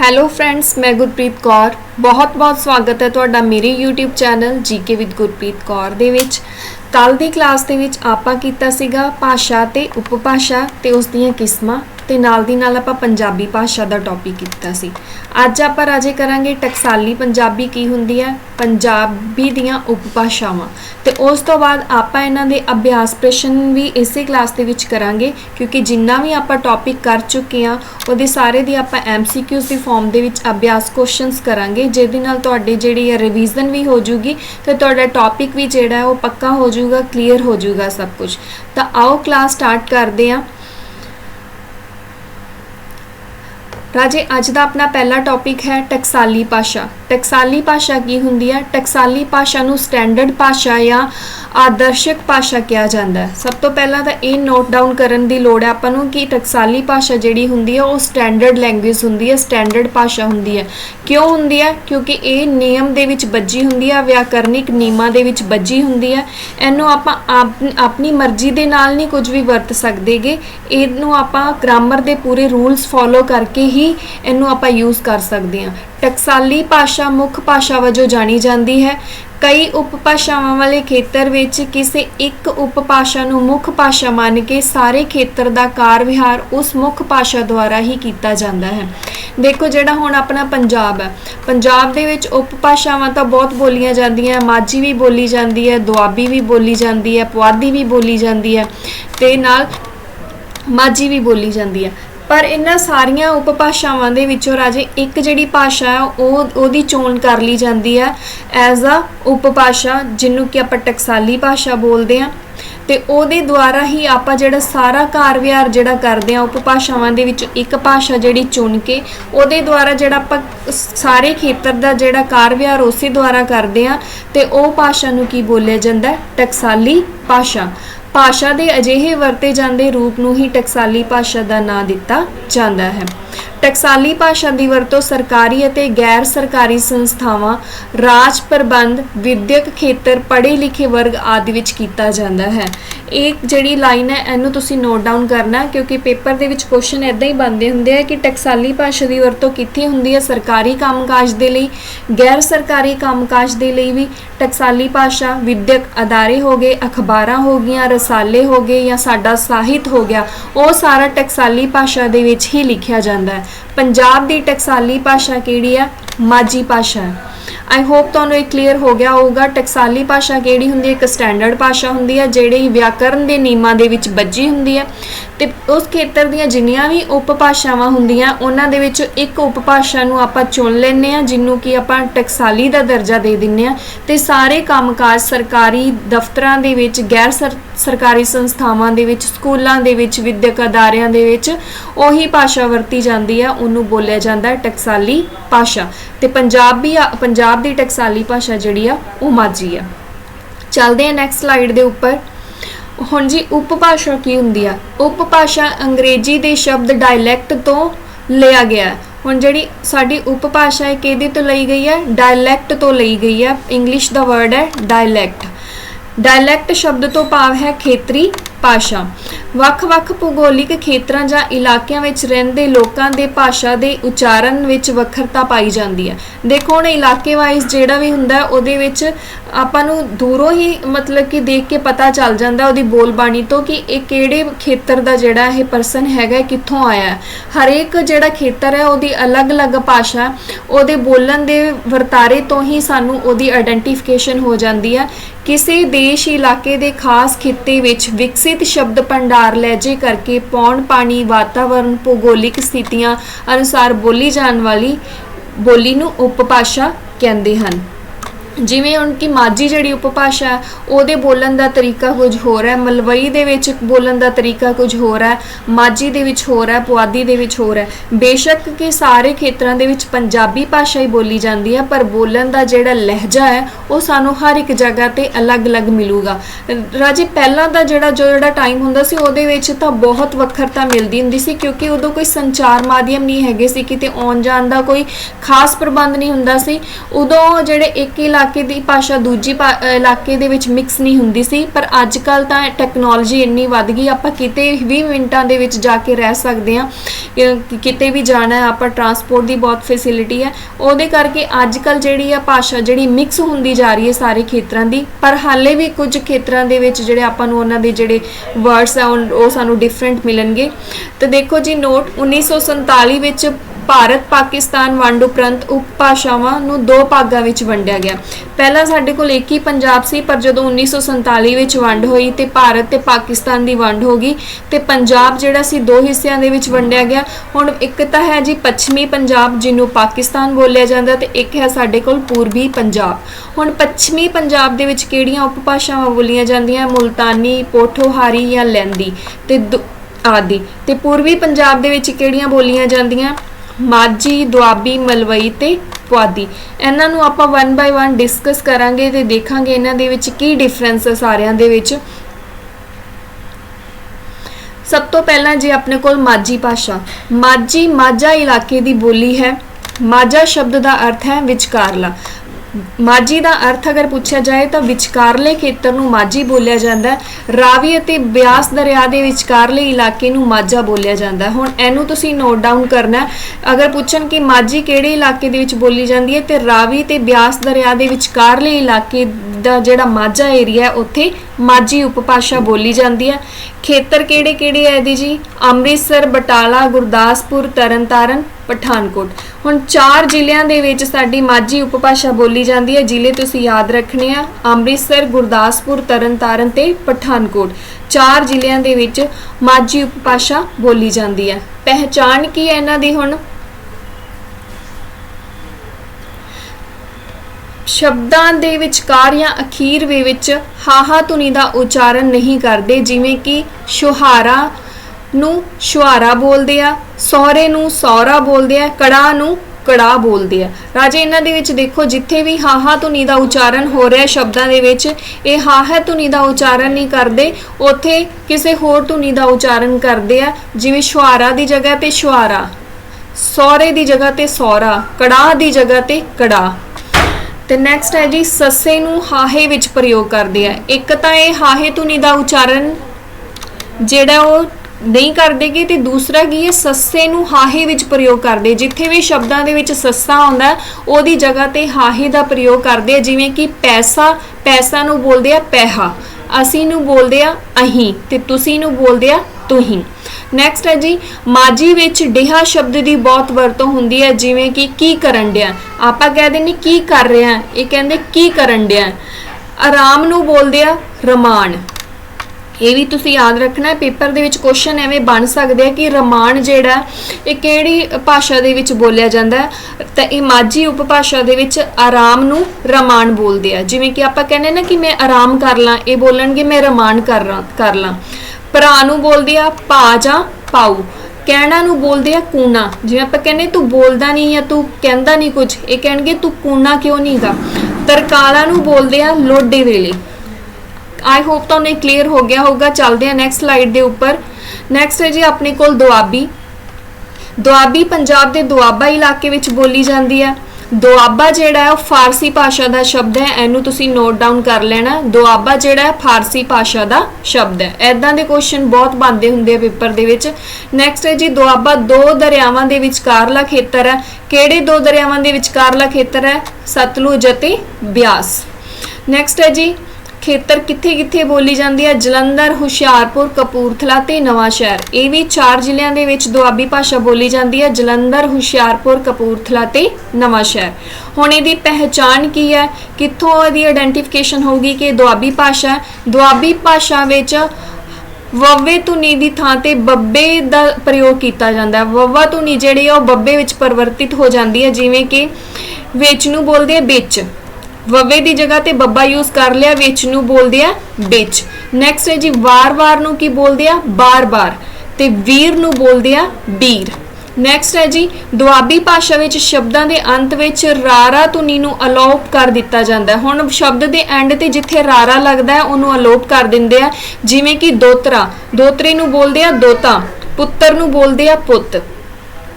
Hello friends ਮੈਂ ਗੁਰਪ੍ਰੀਤ ਕੌਰ। ਬਹੁਤ-ਬਹੁਤ ਸਵਾਗਤ ਹੈ ਤੁਹਾਡਾ ਮੇਰੇ YouTube channel GK with Gurpreet Kaur ਦੇ ਵਿੱਚ। ਕੱਲ ਦੀ ਕਲਾਸ ਦੇ ਵਿੱਚ ਆਪਾਂ ਕੀਤਾ ਸੀਗਾ ਭਾਸ਼ਾ ਤੇ ਉਪਭਾਸ਼ਾ ਤੇ ਉਸ ਦੀਆਂ ਕਿਸਮਾਂ। ਤੇ ਨਾਲ ਦੀ ਨਾਲ ਆਪਾਂ ਪੰਜਾਬੀ ਭਾਸ਼ਾ ਦਾ ਟੌਪਿਕ ਕੀਤਾ ਸੀ। ਅੱਜ ਆਪਾਂ ਰਾਜੇ ਕਰਾਂਗੇ ਟਕਸਾਲੀ ਪੰਜਾਬੀ ਕੀ ਹੁੰਦੀ ਹੈ? ਪੰਜਾਬੀ ਦੀਆਂ ਉਪਭਾਸ਼ਾਵਾਂ। ਤੇ ਉਸ ਤੋਂ ਬਾਅਦ ਆਪਾਂ ਇਹਨਾਂ ਦੇ ਅਭਿਆਸ ਪ੍ਰਸ਼ਨ ਵੀ ਇਸੇ ਕਲਾਸ ਦੇ ਵਿੱਚ ਕਰਾਂਗੇ, ਕਿਉਂਕਿ ਜਿੰਨਾ ਵੀ ਆਪਾਂ ਟੌਪਿਕ ਕਰ ਚੁੱਕੇ ਆ ਉਹਦੇ ਸਾਰੇ ਦੀ ਆਪਾਂ MCQs ਦੀ ਫਾਰਮ ਦੇ ਵਿੱਚ ਅਭਿਆਸ ਕੁਐਸਚਨਸ ਕਰਾਂਗੇ, ਜਿਹਦੇ ਨਾਲ ਤੁਹਾਡੀ ਜਿਹੜੀ ਹੈ ਰਿਵੀਜ਼ਨ ਵੀ ਹੋ ਜੂਗੀ, ਤੇ ਤੁਹਾਡਾ ਟੌਪਿਕ ਵੀ ਜਿਹੜਾ ਹੈ ਉਹ ਪੱਕਾ ਹੋ ਜਾਊਗਾ ਕਲੀਅਰ ਹੋ ਜਾਊਗਾ ਸਭ ਕੁਝ ਤਾਂ ਆਓ ਕਲਾਸ ਸਟਾਰਟ ਕਰਦੇ ਹਾਂ। ਰਾਜੇ ਅੱਜ ਦਾ ਆਪਣਾ ਪਹਿਲਾ ਟੌਪਿਕ ਹੈ ਟਕਸਾਲੀ ਭਾਸ਼ਾ। ਟਕਸਾਲੀ ਭਾਸ਼ਾ ਕੀ ਹੁੰਦੀ ਹੈ? ਟਕਸਾਲੀ ਭਾਸ਼ਾ ਨੂੰ ਸਟੈਂਡਰਡ ਭਾਸ਼ਾ ਜਾਂ ਆਦਰਸ਼ਕ ਭਾਸ਼ਾ ਕਿਹਾ ਜਾਂਦਾ ਹੈ। ਸਭ ਤੋਂ ਪਹਿਲਾਂ ਤਾਂ ਇਹ ਨੋਟ ਡਾਊਨ ਕਰਨ ਦੀ ਲੋੜ ਹੈ ਆਪਾਂ ਨੂੰ ਕਿ ਟਕਸਾਲੀ ਭਾਸ਼ਾ ਜਿਹੜੀ ਹੁੰਦੀ ਹੈ, ਉਹ ਸਟੈਂਡਰਡ ਲੈਂਗੁਏਜ ਹੁੰਦੀ ਹੈ, ਸਟੈਂਡਰਡ ਭਾਸ਼ਾ ਹੁੰਦੀ ਹੈ। ਕਿਉਂ ਹੁੰਦੀ ਹੈ? ਕਿਉਂਕਿ ਇਹ ਨਿਯਮ ਦੇ ਵਿੱਚ ਬੱਜੀ ਹੁੰਦੀ ਹੈ, ਵਿਆਕਰਨਿਕ ਨਿਯਮਾਂ ਦੇ ਵਿੱਚ ਬੱਜੀ ਹੁੰਦੀ ਹੈ। ਇਹਨੂੰ ਆਪਾਂ ਆਪ- ਆਪਣੀ ਮਰਜ਼ੀ ਦੇ ਨਾਲ ਨਹੀਂ ਕੁਝ ਵੀ ਵਰਤ ਸਕਦੇਗੇ। ਇਹਨੂੰ ਆਪਾਂ ਗ੍ਰਾਮਰ ਦੇ ਪੂਰੇ ਰੂਲਸ ਫੋਲੋ ਕਰਕੇ ਹੀ ਇਹਨੂੰ ਆਪਾਂ ਯੂਜ਼ ਕਰ ਸਕਦੇ ਹਾਂ। ਟਕਸਾਲੀ ਭਾਸ਼ਾ ਭਾਸ਼ਾ ਮੁੱਖ ਭਾਸ਼ਾ ਵਜੋਂ ਜਾਣੀ ਜਾਂਦੀ ਹੈ। ਕਈ ਉਪਭਾਸ਼ਾਵਾਂ ਵਾਲੇ ਖੇਤਰ ਵਿੱਚ ਕਿਸੇ ਇੱਕ ਉਪਭਾਸ਼ਾ ਨੂੰ ਮੁੱਖ ਭਾਸ਼ਾ ਮੰਨ ਕੇ ਸਾਰੇ ਖੇਤਰ ਦਾ ਕਾਰ ਵਿਹਾਰ ਉਸ ਮੁੱਖ ਭਾਸ਼ਾ ਦੁਆਰਾ ਹੀ ਕੀਤਾ ਜਾਂਦਾ ਹੈ। ਦੇਖੋ ਜਿਹੜਾ ਹੁਣ ਆਪਣਾ ਪੰਜਾਬ ਹੈ। ਪੰਜਾਬ ਦੇ ਵਿੱਚ ਉਪਭਾਸ਼ਾਵਾਂ ਤਾਂ ਬਹੁਤ ਬੋਲੀਆਂ ਜਾਂਦੀਆਂ ਮਾਝੀ ਵੀ ਬੋਲੀ ਜਾਂਦੀ ਹੈ, ਦੁਆਬੀ ਵੀ ਬੋਲੀ ਜਾਂਦੀ ਹੈ, ਪੁਆਧੀ ਵੀ ਬੋਲੀ ਜਾਂਦੀ ਹੈ ਤੇ ਨਾਲ ਮਾਝੀ ਵੀ ਬੋਲੀ ਜਾਂਦੀ ਹੈ। ਪਰ ਇਹਨਾਂ ਸਾਰੀਆਂ ਉਪਭਾਸ਼ਾਵਾਂ ਦੇ ਵਿੱਚੋਂ ਰਾਜੇ ਇੱਕ ਜਿਹੜੀ ਭਾਸ਼ਾ ਹੈ, ਉਹ ਉਹਦੀ ਚੋਣ ਕਰ ਲਈ ਜਾਂਦੀ ਹੈ ਐਜ਼ ਅ ਉਪਭਾਸ਼ਾ, ਜਿਹਨੂੰ ਕਿ ਆਪਾਂ ਟਕਸਾਲੀ ਭਾਸ਼ਾ ਬੋਲਦੇ ਹਾਂ। ਤੇ ਉਹਦੇ ਦੁਆਰਾ ਹੀ ਆਪਾਂ ਜਿਹੜਾ ਸਾਰਾ ਕਾਰ ਵਿਹਾਰ ਜਿਹੜਾ ਕਰਦੇ ਆ ਉਪਭਾਸ਼ਾਵਾਂ ਦੇ ਵਿੱਚ ਇੱਕ ਭਾਸ਼ਾ ਜਿਹੜੀ ਚੁਣ ਕੇ, ਉਹਦੇ ਦੁਆਰਾ ਜਿਹੜਾ ਆਪਾਂ ਸਾਰੇ ਖੇਤਰ ਦਾ ਜਿਹੜਾ ਕਾਰ ਵਿਹਾਰ ਉਸੇ ਦੁਆਰਾ ਕਰਦੇ ਆ ਤੇ ਉਹ ਭਾਸ਼ਾ ਨੂੰ ਕੀ ਬੋਲਿਆ ਜਾਂਦਾ ਟਕਸਾਲੀ ਭਾਸ਼ਾ। ਭਾਸ਼ਾ ਦੇ ਅਜਿਹੇ ਵਰਤੇ ਜਾਂਦੇ ਰੂਪ ਨੂੰ ਹੀ ਟਕਸਾਲੀ ਭਾਸ਼ਾ ਦਾ ਨਾਂ ਦਿੱਤਾ ਜਾਂਦਾ ਹੈ। ਟਕਸਾਲੀ ਭਾਸ਼ਾ ਦੀ ਵਰਤੋਂ ਸਰਕਾਰੀ ਅਤੇ ਗੈਰ ਸਰਕਾਰੀ ਸੰਸਥਾਵਾਂ, ਰਾਜ ਪ੍ਰਬੰਧ, ਵਿਦਿਅਕ ਖੇਤਰ, ਪੜ੍ਹੇ ਲਿਖੇ ਵਰਗ ਆਦਿ ਵਿੱਚ ਕੀਤਾ ਜਾਂਦਾ ਹੈ। ਇਹ ਜਿਹੜੀ ਲਾਈਨ ਹੈ, ਇਹਨੂੰ ਤੁਸੀਂ ਨੋਟ ਡਾਊਨ ਕਰਨਾ, ਕਿਉਂਕਿ ਪੇਪਰ ਦੇ ਵਿੱਚ ਕੁਐਸਚਨ ਇਦਾਂ ਹੀ ਬਣਦੇ ਹੁੰਦੇ ਆ ਕਿ ਟਕਸਾਲੀ ਭਾਸ਼ਾ ਦੀ ਵਰਤੋਂ ਕਿੱਥੇ ਹੁੰਦੀ ਹੈ, ਸਰਕਾਰੀ ਕੰਮਕਾਜ ਦੇ ਲਈ, ਗੈਰ ਸਰਕਾਰੀ ਕੰਮਕਾਜ ਦੇ ਲਈ ਵੀ ਟਕਸਾਲੀ ਭਾਸ਼ਾ ਵਿਦਿਅਕ ਅਦਾਰੇ ਹੋ ਗਏ, ਅਖਬਾਰਾਂ ਹੋ ਗਈਆਂ, ਰਸਾਲੇ ਹੋ ਗਏ ਜਾਂ ਸਾਡਾ ਸਾਹਿਤ ਹੋ ਗਿਆ, ਉਹ ਸਾਰਾ ਟਕਸਾਲੀ ਭਾਸ਼ਾ ਦੇ ਵਿੱਚ ਹੀ ਲਿਖਿਆ ਜਾਂਦਾ ਹੈ। ਪੰਜਾਬ ਦੀ ਟਕਸਾਲੀ ਭਾਸ਼ਾ ਕਿਹੜੀ ਹੈ? ਮਾਝੀ ਭਾਸ਼ਾ ਹੈ। ਆਈ ਹੋਪ ਤੁਹਾਨੂੰ ਇਹ ਕਲੀਅਰ ਹੋ ਗਿਆ ਹੋਊਗਾ। ਟਕਸਾਲੀ ਭਾਸ਼ਾ ਕਿਹੜੀ ਹੁੰਦੀ ਹੈ? ਇੱਕ ਸਟੈਂਡਰਡ ਭਾਸ਼ਾ ਹੁੰਦੀ ਹੈ, ਜਿਹੜੀ ਵਿਆਕਰਨ ਦੇ ਨਿਯਮਾਂ ਦੇ ਵਿੱਚ ਬੱਜੀ ਹੁੰਦੀ ਹੈ। ਤੇ ਉਸ ਖੇਤਰ ਦੀਆਂ ਜਿੰਨੀਆਂ ਵੀ ਉਪਭਾਸ਼ਾਵਾਂ ਹੁੰਦੀਆਂ, ਉਹਨਾਂ ਦੇ ਵਿੱਚ ਇੱਕ ਉਪਭਾਸ਼ਾ ਨੂੰ ਆਪਾਂ ਚੁਣ ਲੈਂਦੇ ਆ ਜਿਹਨੂੰ ਕਿ ਆਪਾਂ ਟਕਸਾਲੀ ਦਾ ਦਰਜਾ ਦੇ ਦਿੰਨੇ ਆ ਤੇ ਸਾਰੇ ਕੰਮਕਾਜ ਸਰਕਾਰੀ ਦਫ਼ਤਰਾਂ ਦੇ ਵਿੱਚ, ਗੈਰ ਸਰ- ਸਰਕਾਰੀ ਸੰਸਥਾਵਾਂ ਦੇ ਵਿੱਚ, ਸਕੂਲਾਂ ਦੇ ਵਿੱਚ, ਵਿਦਿਅਕ ਅਦਾਰਿਆਂ ਦੇ ਵਿੱਚ ਉਹੀ ਭਾਸ਼ਾ ਵਰਤੀ ਜਾਂਦੀ ਆ, ਉਹਨੂੰ ਬੋਲਿਆ ਜਾਂਦਾ ਹੈ ਟਕਸਾਲੀ ਭਾਸ਼ਾ। ਤੇ ਪੰਜਾਬੀ ਪੰਜਾਬ ਦੀ ਟਕਸਾਲੀ ਭਾਸ਼ਾ ਜਿਹੜੀ ਆ, ਉਹ ਮਾਝੀ ਆ। ਚੱਲਦੇ ਆ ਨੈਕਸਟ ਸਲਾਈਡ ਦੇ ਉੱਪਰ। ਹੁਣ ਜੀ ਉਪਭਾਸ਼ਾ ਕੀ ਹੁੰਦੀ ਆ? ਉਪਭਾਸ਼ਾ ਅੰਗਰੇਜ਼ੀ ਦੇ ਸ਼ਬਦ ਡਾਇਲੈਕਟ ਤੋਂ ਲਿਆ ਗਿਆ ਹੁਣ ਜਿਹੜੀ ਸਾਡੀ ਉਪਭਾਸ਼ਾ ਹੈ, ਕਿਹਦੇ ਤੋਂ ਲਈ ਗਈ ਹੈ? ਡਾਇਲੈਕਟ ਤੋਂ ਲਈ ਗਈ ਹੈ। ਇੰਗਲਿਸ਼ ਦਾ ਵਰਡ ਹੈ ਡਾਇਲੈਕਟ ਡਾਇਲੈਕਟ ਸ਼ਬਦ ਤੋਂ ਭਾਵ ਹੈ ਖੇਤਰੀ ਭਾਸ਼ਾ। ਵੱਖ-ਵੱਖ ਭੂਗੋਲਿਕ ਖੇਤਰਾਂ ਜਾਂ ਇਲਾਕਿਆਂ ਵਿੱਚ ਰਹਿੰਦੇ ਲੋਕਾਂ ਦੇ ਭਾਸ਼ਾ ਦੇ ਉਚਾਰਨ ਵਿੱਚ ਵੱਖਰਤਾ ਪਾਈ ਜਾਂਦੀ ਹੈ। ਦੇਖੋ ਹੁਣ ਇਲਾਕੇ ਵਾਈਜ਼ ਜਿਹੜਾ ਵੀ ਹੁੰਦਾ ਉਹਦੇ ਵਿੱਚ ਆਪਾਂ ਨੂੰ ਦੂਰੋਂ ਹੀ ਮਤਲਬ ਕਿ ਦੇਖ ਕੇ ਪਤਾ ਚੱਲ ਜਾਂਦਾ ਉਹਦੀ ਬੋਲਬਾਣੀ ਤੋਂ ਕਿ ਇਹ ਕਿਹੜੇ ਖੇਤਰ ਦਾ ਜਿਹੜਾ ਇਹ ਪਰਸਨ ਹੈਗਾ ਕਿੱਥੋਂ ਆਇਆ ਹੈ। ਹਰੇਕ ਜਿਹੜਾ ਖੇਤਰ ਹੈ, ਉਹਦੀ ਅਲੱਗ-ਅਲੱਗ ਭਾਸ਼ਾ ਉਹਦੇ ਬੋਲਣ ਦੇ ਵਰਤਾਰੇ ਤੋਂ ਹੀ ਸਾਨੂੰ ਉਹਦੀ ਆਇਡੈਂਟੀਫਿਕੇਸ਼ਨ ਹੋ ਜਾਂਦੀ ਹੈ ਕਿਸੇ ਦੇਸ਼ ਇਲਾਕੇ ਦੇ ਖਾਸ ਖਿੱਤੇ ਵਿੱਚ ਵਿਕਸਿਤ ਸ਼ਬਦ ਭੰਡਾਰ ਲਹਿਜੇ ਕਰਕੇ ਪੌਣ ਪਾਣੀ ਵਾਤਾਵਰਣ ਭੂਗੋਲਿਕ ਸਥਿਤੀਆਂ ਅਨੁਸਾਰ ਬੋਲੀ ਜਾਣ ਵਾਲੀ ਬੋਲੀ ਨੂੰ ਉਪਭਾਸ਼ਾ ਕਹਿੰਦੇ ਹਨ। ਜਿਵੇਂ ਹੁਣ ਕਿ ਮਾਝੀ ਜਿਹੜੀ ਉਪਭਾਸ਼ਾ, ਉਹਦੇ ਬੋਲਣ ਦਾ ਤਰੀਕਾ ਕੁਝ ਹੋਰ ਹੈ, ਮਲਵਈ ਦੇ ਵਿੱਚ ਬੋਲਣ ਦਾ ਤਰੀਕਾ ਕੁਝ ਹੋਰ ਹੈ, ਮਾਝੀ ਦੇ ਵਿੱਚ ਹੋਰ ਹੈ, ਪੁਆਧੀ ਦੇ ਵਿੱਚ ਹੋਰ ਹੈ। ਬੇਸ਼ੱਕ ਕਿ ਸਾਰੇ ਖੇਤਰਾਂ ਦੇ ਵਿੱਚ ਪੰਜਾਬੀ ਭਾਸ਼ਾ ਹੀ ਬੋਲੀ ਜਾਂਦੀ ਹੈ, ਪਰ ਬੋਲਣ ਦਾ ਜਿਹੜਾ ਲਹਿਜਾ ਹੈ, ਉਹ ਸਾਨੂੰ ਹਰ ਇੱਕ ਜਗ੍ਹਾ ਤੇ ਅਲੱਗ-ਅਲੱਗ ਮਿਲੂਗਾ। ਰਾਜੇ, ਪਹਿਲਾਂ ਦਾ ਜਿਹੜਾ ਜੋ ਜਿਹੜਾ ਟਾਈਮ ਹੁੰਦਾ ਸੀ, ਉਹਦੇ ਵਿੱਚ ਤਾਂ ਬਹੁਤ ਵੱਖਰਤਾ ਮਿਲਦੀ ਹੁੰਦੀ ਸੀ, ਕਿਉਂਕਿ ਉਦੋਂ ਕੋਈ ਸੰਚਾਰ ਮਾਧਿਅਮ ਨਹੀਂ ਹੈਗੇ ਸੀ, ਕਿਤੇ ਆਉਣ ਜਾਣ ਦਾ ਕੋਈ ਖਾਸ ਪ੍ਰਬੰਧ ਨਹੀਂ ਹੁੰਦਾ ਸੀ। ਉਦੋਂ ਜਿਹੜੇ ਇੱਕ ਇਲਾਕੇ ਇਲਾਕੇ ਦੀ ਭਾਸ਼ਾ ਦੂਜੀ ਭਾ- ਅ, ਇਲਾਕੇ ਦੇ ਵਿੱਚ ਮਿਕਸ ਨਹੀਂ ਹੁੰਦੀ ਸੀ ਪਰ ਅੱਜ ਕੱਲ ਤਾਂ ਟੈਕਨੋਲੋਜੀ ਇੰਨੀ ਵੱਧ ਗਈ ਆਪਾਂ ਕਿਤੇ ਵੀ ਮਿੰਟਾਂ ਦੇ ਵਿੱਚ ਜਾ ਕੇ ਰਹਿ ਸਕਦੇ ਹਾਂ। ਕਿਤੇ ਵੀ ਜਾਣਾ ਹੈ ਆਪਾਂ ਟਰਾਂਸਪੋਰਟ ਦੀ ਬਹੁਤ ਫੈਸਿਲਿਟੀ ਹੈ। ਉਹਦੇ ਕਰਕੇ ਅੱਜ ਕੱਲ ਜਿਹੜੀ ਆ ਭਾਸ਼ਾ ਜਿਹੜੀ ਮਿਕਸ ਹੁੰਦੀ ਜਾ ਰਹੀ ਹੈ ਸਾਰੇ ਖੇਤਰਾਂ ਦੀ ਪਰ ਹਾਲੇ ਵੀ ਕੁਝ ਖੇਤਰਾਂ ਦੇ ਵਿੱਚ ਜਿਹੜੇ ਆਪਾਂ ਨੂੰ ਉਹਨਾਂ ਦੇ ਜਿਹੜੇ ਵਰਡਸ ਆ ਉਹ ਉਹ ਸਾਨੂੰ ਡਿਫਰੈਂਟ ਮਿਲਣਗੇ। ਤੇ ਦੇਖੋ ਜੀ ਨੋਟ 1947 ਵਿੱਚ ਭਾਰਤ, ਪਾਕਿਸਤਾਨ ਵੰਡ ਉਪਰੰਤ ਉਪਭਾਸ਼ਾਵਾਂ ਨੂੰ ਦੋ ਭਾਗਾਂ ਵਿੱਚ ਵੰਡਿਆ ਗਿਆ। ਪਹਿਲਾਂ ਸਾਡੇ ਕੋਲ ਇੱਕ ਹੀ ਪੰਜਾਬ ਸੀ, ਪਰ ਜਦੋਂ 1947 ਵਿੱਚ ਵੰਡ ਹੋਈ ਤੇ ਭਾਰਤ ਤੇ ਪਾਕਿਸਤਾਨ ਦੀ ਵੰਡ ਹੋ ਗਈ ਤੇ ਪੰਜਾਬ ਜਿਹੜਾ ਸੀ, ਦੋ ਹਿੱਸਿਆਂ ਦੇ ਵਿੱਚ ਵੰਡਿਆ ਗਿਆ। ਹੁਣ ਇੱਕ ਤਾਂ ਹੈ ਜੀ ਪੱਛਮੀ ਪੰਜਾਬ, ਜਿਹਨੂੰ ਪਾਕਿਸਤਾਨ ਬੋਲਿਆ ਜਾਂਦਾ ਤੇ ਇੱਕ ਹੈ ਸਾਡੇ ਕੋਲ ਪੂਰਬੀ ਪੰਜਾਬ। ਹੁਣ ਪੱਛਮੀ ਪੰਜਾਬ ਦੇ ਵਿੱਚ ਕਿਹੜੀਆਂ ਉਪਭਾਸ਼ਾਵਾਂ ਬੋਲੀਆਂ ਜਾਂਦੀਆਂ? ਮੁਲਤਾਨੀ, ਪੋਠੋਹਾਰੀ ਜਾਂ ਲੈਂਦੀ ਤੇ ਦੁ- ਆਦਿ। ਤੇ ਪੂਰਬੀ ਪੰਜਾਬ ਦੇ ਵਿੱਚ ਕਿਹੜੀਆਂ ਬੋਲੀਆਂ ਜਾਂਦੀਆਂ? ਮਾਝੀ, ਦੁਆਬੀ, ਮਲਵਈ ਤੇ ਪੁਆਧੀ। ਇਹਨਾਂ ਨੂੰ ਆਪਾਂ ਵਨ ਬਾਈ ਵਨ ਡਿਸਕਸ ਕਰਾਂਗੇ ਤੇ ਦੇਖਾਂਗੇ ਇਹਨਾਂ ਦੇ ਵਿੱਚ ਕੀ ਡਿਫਰੈਂਸ ਹੈ ਸਾਰਿਆਂ ਦੇ ਵਿੱਚ। ਸਭ ਤੋਂ ਪਹਿਲਾਂ ਜੇ ਆਪਣੇ ਕੋਲ ਮਾਝੀ ਭਾਸ਼ਾ। ਮਾਝੀ ਮਾਝਾ ਇਲਾਕੇ ਦੀ ਬੋਲੀ ਹੈ। ਮਾਝਾ ਸ਼ਬਦ ਦਾ ਅਰਥ ਹੈ ਵਿਚਕਾਰਲਾ। ਮਾਝੀ ਦਾ ਅਰਥ ਅਗਰ ਪੁੱਛਿਆ ਜਾਏ ਤਾਂ ਵਿਚਕਾਰਲੇ ਖੇਤਰ ਨੂੰ ਮਾਝੀ ਬੋਲਿਆ ਜਾਂਦਾ ਹੈ। ਰਾਵੀ ਅਤੇ ਬਿਆਸ ਦਰਿਆ ਦੇ ਵਿਚਕਾਰਲੇ ਇਲਾਕੇ ਨੂੰ ਮਾਝਾ ਬੋਲਿਆ ਜਾਂਦਾ ਹੁਣ ਇਹਨੂੰ ਤੁਸੀਂ ਨੋਟ ਡਾਊਨ ਕਰਨਾ ਅਗਰ ਪੁੱਛਣ ਕਿ ਮਾਝੀ ਕਿਹੜੇ ਇਲਾਕੇ ਦੇ ਵਿੱਚ ਬੋਲੀ ਜਾਂਦੀ ਹੈ, ਤੇ ਰਾਵੀ ਤੇ ਬਿਆਸ ਦਰਿਆ ਦੇ ਵਿਚਕਾਰਲੇ ਇਲਾਕੇ ਦਾ ਜਿਹੜਾ ਮਾਝਾ ਏਰੀਆ ਹੈ, ਉੱਥੇ ਮਾਝੀ ਉਪਭਾਸ਼ਾ ਬੋਲੀ ਜਾਂਦੀ ਹੈ। ਖੇਤਰ ਕਿਹੜੇ ਕਿਹੜੇ ਹੈ ਇਹਦੀ ਜੀ? ਅੰਮ੍ਰਿਤਸਰ, ਬਟਾਲਾ, ਗੁਰਦਾਸਪੁਰ, ਤਰਨਤਾਰਨ, ਪਠਾਨਕੋਟ। ਹੁਣ ਚਾਰ ਜ਼ਿਲ੍ਹਿਆਂ ਦੇ ਵਿੱਚ ਸਾਡੀ ਮਾਝੀ ਉਪਭਾਸ਼ਾ ਬੋਲੀ ਜਾਂਦੀ ਹੈ। ਜ਼ਿਲ੍ਹੇ ਤੁਸੀਂ ਯਾਦ ਰੱਖਣੇ ਆ, ਅੰਮ੍ਰਿਤਸਰ, ਗੁਰਦਾਸਪੁਰ, ਤਰਨਤਾਰਨ ਤੇ ਪਠਾਨਕੋਟ। ਚਾਰ ਜ਼ਿਲ੍ਹਿਆਂ ਦੇ ਵਿੱਚ ਮਾਝੀ ਉਪਭਾਸ਼ਾ ਬੋਲੀ ਜਾਂਦੀ ਹੈ। ਪਹਿਚਾਣ ਕੀ ਹੈ ਇਹਨਾਂ ਦੀ ਹੁਣ? ਸ਼ਬਦਾਂ ਦੇ ਵਿਚਕਾਰ ਜਾਂ ਅਖੀਰ ਦੇ ਵਿੱਚ ਹਾਹਾ ਧੁਨੀ ਦਾ ਉਚਾਰਨ ਨਹੀਂ ਕਰਦੇ, ਜਿਵੇਂ ਕਿ ਸ਼ੁਹਾਰਾ ਨੂੰ ਸ਼ੁਹਾਰਾ ਬੋਲਦੇ ਆ, ਸਹੁਰੇ ਨੂੰ ਸੌਰਾ ਬੋਲਦੇ ਆ ਕੜਾ ਨੂੰ ਕੜਾ ਬੋਲਦੇ ਆ। ਰਾਜੇ, ਇਹਨਾਂ ਦੇ ਵਿੱਚ ਦੇਖੋ, ਜਿੱਥੇ ਵੀ ਹਾਹਾ ਧੁਨੀ ਦਾ ਉਚਾਰਨ ਹੋ ਰਿਹਾ ਸ਼ਬਦਾਂ ਦੇ ਵਿੱਚ, ਇਹ ਹਾਹਾ ਧੁਨੀ ਦਾ ਉਚਾਰਨ ਨਹੀਂ ਕਰਦੇ, ਉੱਥੇ ਕਿਸੇ ਹੋਰ ਧੁਨੀ ਦਾ ਉਚਾਰਨ ਕਰਦੇ ਆ, ਜਿਵੇਂ ਸ਼ੁਹਾਰਾ ਦੀ ਜਗ੍ਹਾ ਤੇ ਸ਼ੁਹਾਰਾ ਸੌਰੇ ਦੀ ਜਗ੍ਹਾ ਤੇ ਸੌਰਾ ਕੜਾ ਦੀ ਜਗ੍ਹਾ ਤੇ ਕੜਾ ਤੇ ਨੈਕਸਟ ਹੈ ਜੀ, ਸੱਸੇ ਨੂੰ ਹਾਹੇ ਵਿੱਚ ਪ੍ਰਯੋਗ ਕਰਦੇ ਆ। ਇੱਕ ਤਾਂ ਇਹ ਹਾਹੇ ਧੁਨੀ ਦਾ ਉਚਾਰਨ ਜਿਹੜਾ ਉਹ ਨਹੀਂ ਕਰਦੇਗੇ ਤੇ ਦੂਸਰਾ ਕੀ ਹੈ, ਸੱਸੇ ਨੂੰ ਹਾਹੇ ਵਿੱਚ ਪ੍ਰਯੋਗ ਕਰਦੇ। ਜਿੱਥੇ ਵੀ ਸ਼ਬਦਾਂ ਦੇ ਵਿੱਚ ਸੱਸਾ ਆਉਂਦਾ ਉਹਦੀ ਜਗ੍ਹਾ ਤੇ ਹਾਹੇ ਦਾ ਪ੍ਰਯੋਗ ਕਰਦੇ ਜਿਵੇਂ ਕਿ ਪੈਸਾ ਪੈਸਾ ਨੂੰ ਬੋਲਦੇ ਆ ਪੈਹਾ। ਅਸੀਂ ਨੂੰ ਬੋਲਦੇ ਆ ਅਹੀਂ ਤੇ ਤੁਸੀਂ ਨੂੰ ਬੋਲਦੇ ਆ ਤੁਹੀਂ ਨੈਕਸਟ ਹੈ ਜੀ ਮਾਜੀ ਵਿੱਚ ਡਿਹਾ ਸ਼ਬਦ ਦੀ ਬਹੁਤ ਵਰਤੋਂ ਹੁੰਦੀ ਹੈ, ਜਿਵੇਂ ਕਿ ਕੀ ਕਰਨ ਡਿਆ। ਆਪਾਂ ਕਹਿ ਦਿੰਦੇ ਕੀ ਕਰ ਰਿਹਾ, ਇਹ ਕਹਿੰਦੇ ਕੀ ਕਰਨ ਡਿਆ। ਆਰਾਮ ਨੂੰ ਬੋਲਦੇ ਆ ਰਮਾਨ। ਇਹ ਵੀ ਤੁਸੀਂ ਯਾਦ ਰੱਖਣਾ ਹੈ ਪੇਪਰ ਦੇ ਵਿੱਚ ਕੁਐਸਚਨ ਐਵੇਂ ਬਣ ਸਕਦੇ ਆ ਕਿ ਰਮਾਨ ਜਿਹੜਾ, ਇਹ ਕਿਹੜੀ ਭਾਸ਼ਾ ਦੇ ਵਿੱਚ ਬੋਲਿਆ ਜਾਂਦਾ ਹੈ? ਤਾਂ ਇਹ ਮਾਝੀ ਉਪਭਾਸ਼ਾ ਦੇ ਵਿੱਚ ਆਰਾਮ ਨੂੰ ਰਮਾਨ ਬੋਲਦੇ ਆ। ਜਿਵੇਂ ਕਿ ਆਪਾਂ ਕਹਿੰਦੇ ਨਾ ਕਿ ਮੈਂ ਆਰਾਮ ਕਰ ਲਾਂ, ਇਹ ਬੋਲਣਗੇ ਮੈਂ ਰਮਾਨ ਕਰ ਲਾਂ ਕਰ ਲਾਂ। ਭਰਾ ਨੂੰ ਬੋਲਦੇ ਆ ਭਾ ਜਾਂ ਪਾਉ। ਕਹਿਣਾ ਨੂੰ ਬੋਲਦੇ ਆ ਕੂਣਾ। ਜਿਵੇਂ ਆਪਾਂ ਕਹਿੰਦੇ, ਤੂੰ ਬੋਲਦਾ ਨਹੀਂ ਜਾਂ ਤੂੰ ਕਹਿੰਦਾ ਨਹੀਂ ਕੁਝ। ਇਹ ਕਹਿਣਗੇ, ਤੂੰ ਕੂਣਾ ਕਿਉਂ ਨਹੀਂਗਾ ਤਰਕਾਲਾ ਨੂੰ ਬੋਲਦੇ ਆ ਲੋਡੇ ਵੇਲੇ। ਆਈ ਹੋਪ ਤੁਹਾਨੂੰ ਇਹ ਕਲੀਅਰ ਹੋ ਗਿਆ ਹੋਊਗਾ। ਚੱਲਦੇ ਆ ਨੈਕਸਟ ਸਲਾਈਡ ਦੇ ਉੱਪਰ। ਨੈਕਸਟ ਹੈ ਜੀ ਆਪਣੇ ਕੋਲ ਦੁਆਬੀ। ਦੁਆਬੀ ਪੰਜਾਬ ਦੇ ਦੁਆਬਾ ਇਲਾਕੇ ਵਿੱਚ ਬੋਲੀ ਜਾਂਦੀ ਹੈ। ਦੁਆਬਾ ਜਿਹੜਾ ਹੈ, ਉਹ ਫਾਰਸੀ ਭਾਸ਼ਾ ਦਾ ਸ਼ਬਦ ਹੈ, ਇਹਨੂੰ ਤੁਸੀਂ ਨੋਟ ਡਾਊਨ ਕਰ ਲੈਣਾ ਦੁਆਬਾ ਜਿਹੜਾ ਹੈ, ਫਾਰਸੀ ਭਾਸ਼ਾ ਦਾ ਸ਼ਬਦ ਹੈ। ਐਦਾਂ ਦੇ ਕੁਐਸਚਨ ਬਹੁਤ ਬਣਦੇ ਹੁੰਦੇ ਆ ਪੇਪਰ ਦੇ ਵਿੱਚ। ਨੈਕਸਟ ਹੈ ਜੀ, ਦੁਆਬਾ ਦੋ ਦਰਿਆਵਾਂ ਦੇ ਵਿਚਕਾਰਲਾ ਖੇਤਰ ਹੈ। ਕਿਹੜੇ ਦੋ ਦਰਿਆਵਾਂ ਦੇ ਵਿਚਕਾਰਲਾ ਖੇਤਰ ਹੈ? ਸਤਲੁਜ ਅਤੇ ਬਿਆਸ। ਨੈਕਸਟ ਹੈ ਜੀ ਖੇਤਰ ਕਿੱਥੇ ਕਿੱਥੇ ਬੋਲੀ ਜਾਂਦੀ ਹੈ? ਜਲੰਧਰ, ਹੁਸ਼ਿਆਰਪੁਰ, ਕਪੂਰਥਲਾ ਤੇ ਨਵਾਂਸ਼ਹਿਰ ਇਹ ਵੀ ਚਾਰ ਜ਼ਿਲ੍ਹਿਆਂ ਦੇ ਵਿੱਚ ਦੁਆਬੀ ਭਾਸ਼ਾ ਬੋਲੀ ਜਾਂਦੀ ਹੈ। ਜਲੰਧਰ, ਹੁਸ਼ਿਆਰਪੁਰ, ਕਪੂਰਥਲਾ ਤੇ ਨਵਾਂਸ਼ਹਿਰ ਹੁਣ ਇਹਦੀ ਪਹਿਚਾਨ ਕੀ ਹੈ? ਕਿੱਥੋਂ ਇਹਦੀ ਆਇਡੈਂਟੀਫਿਕੇਸ਼ਨ ਹੋਊਗੀ ਕਿ ਦੁਆਬੀ ਭਾਸ਼ਾ ਦੁਆਬੀ ਭਾਸ਼ਾ ਵਿੱਚ ਵవ్ਵੇ ਧੁਨੀ ਦੀ ਥਾਂ ਤੇ ਬੱਬੇ ਦਾ ਪ੍ਰਯੋਗ ਕੀਤਾ ਜਾਂਦਾ ਹੈ। ਵవ్ਵਾ ਧੁਨੀ ਜਿਹੜੀ ਆ ਉਹ ਬੱਬੇ ਵਿੱਚ ਪਰਿਵਰਤਿਤ ਹੋ ਜਾਂਦੀ ਹੈ, ਜਿਵੇਂ ਕਿ ਵਿੱਚ ਨੂੰ ਬੋਲਦੇ ਆ ਵਿੱਚ। ਵਵੇ ਦੀ ਜਗ੍ਹਾ ਤੇ ਬੱਬਾ ਯੂਜ਼ ਕਰ ਲਿਆ, ਵਿੱਚ ਨੂੰ ਬੋਲਦੇ ਆ ਵਿੱਚ। ਨੈਕਸਟ ਹੈ ਜੀ ਵਾਰ-ਵਾਰ ਨੂੰ ਕੀ ਬੋਲਦੇ ਆ? ਬਾਰ-ਬਾਰ ਤੇ ਵੀਰ ਨੂੰ ਬੋਲਦੇ ਆ ਵੀਰ ਨੈਕਸਟ ਹੈ ਜੀ, ਦੁਆਬੀ ਭਾਸ਼ਾ ਵਿੱਚ ਸ਼ਬਦਾਂ ਦੇ ਅੰਤ ਵਿੱਚ ਰਾਰਾ ਧੁਨੀ ਨੂੰ ਅਲੋਪ ਕਰ ਦਿੱਤਾ ਜਾਂਦਾ ਹੈ। ਹੁਣ ਸ਼ਬਦ ਦੇ ਐਂਡ ਤੇ ਜਿੱਥੇ ਰਾਰਾ ਲੱਗਦਾ ਹੈ, ਉਹਨੂੰ ਅਲੋਪ ਕਰ ਦਿੰਦੇ ਆ। ਜਿਵੇਂ ਕਿ ਦੋਤਰਾ। ਦੋਤਰੇ ਨੂੰ ਬੋਲਦੇ ਆ ਦੋਤਾ। ਪੁੱਤਰ ਨੂੰ ਬੋਲਦੇ ਆ ਪੁੱਤ।